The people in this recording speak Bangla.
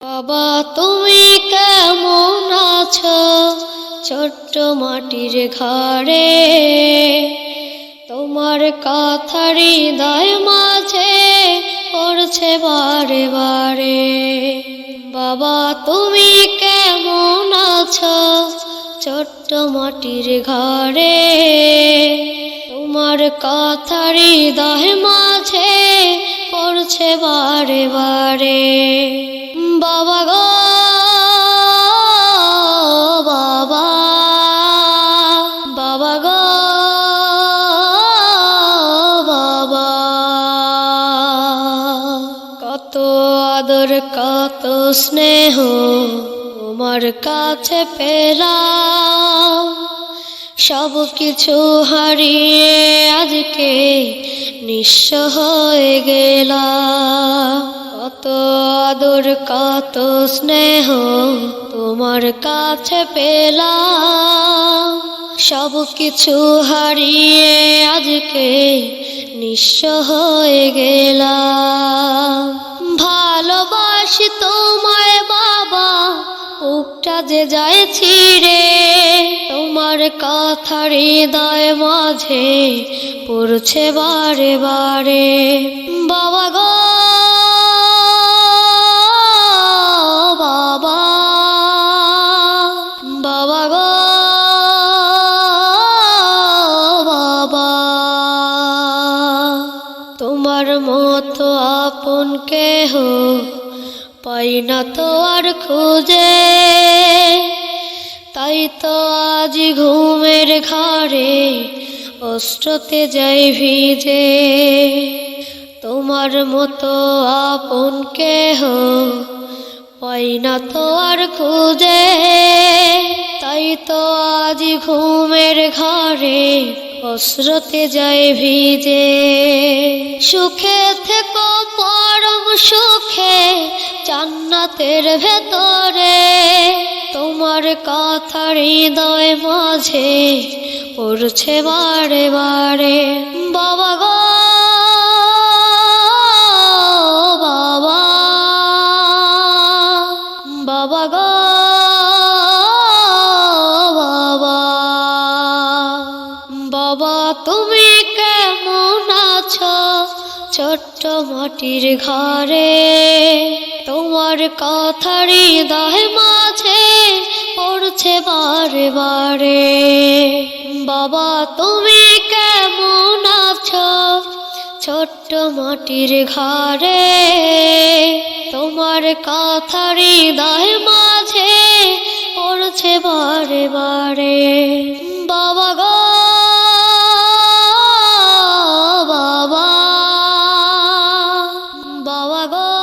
বাবা, তুমি কেমন আছো? ছোট্ট মাটির ঘরে। তোমার কথারি দায় মাঝে পড়ছে বারে বারে। বাবা, তুমি কেমন আছো? ছোট্ট মাটির ঘরে। তোমার কথারি দায় মাঝে পড়ছে বারে বারে। আদর কত স্নেহ তোমার কাছে পেলাম। সব কিছু হারিয়ে আজকে নিঃস্ব হয়ে গেলাম। কত আদর, কত স্নেহ তোমার কাছে পেলাম। সব কিছু হারিয়ে আজকে নিঃস্ব হয়ে গেলাম। যে যায় ছিড়ে তোমার কথা হৃদয় মাঝে পড়ছে বারে বারে। বাবা গো, বাবা বাবা। তোমার মতো আপন কেহ পাই না তো আর খুঁজে। তাই তো আজ ঘুমের ঘরে অষ্টতে যাই ভিজে। তোমার মতো আপন কেহ পাই না তো আর খুঁজে। তাই তো আজ ঘুমের ঘরে অস্রতে যায় ভিজে। সুখে থেকো, পরম সুখে, জান্নাতের ভেতরে। তোমার কথা হৃদয় মাঝে পড়ছে বারে বারে। বাবা, তুমি কেমন আছো? ছোট্ট মাটির ঘরে তোমার কথা হৃদয় মাঝে পড়ছে বারে বারে বাবা, তুমি কেমন আছো? ছোট্ট মাটির ঘরে তোমার কথা হৃদয় মাঝে পড়ছে বারে বারে বাবা I've all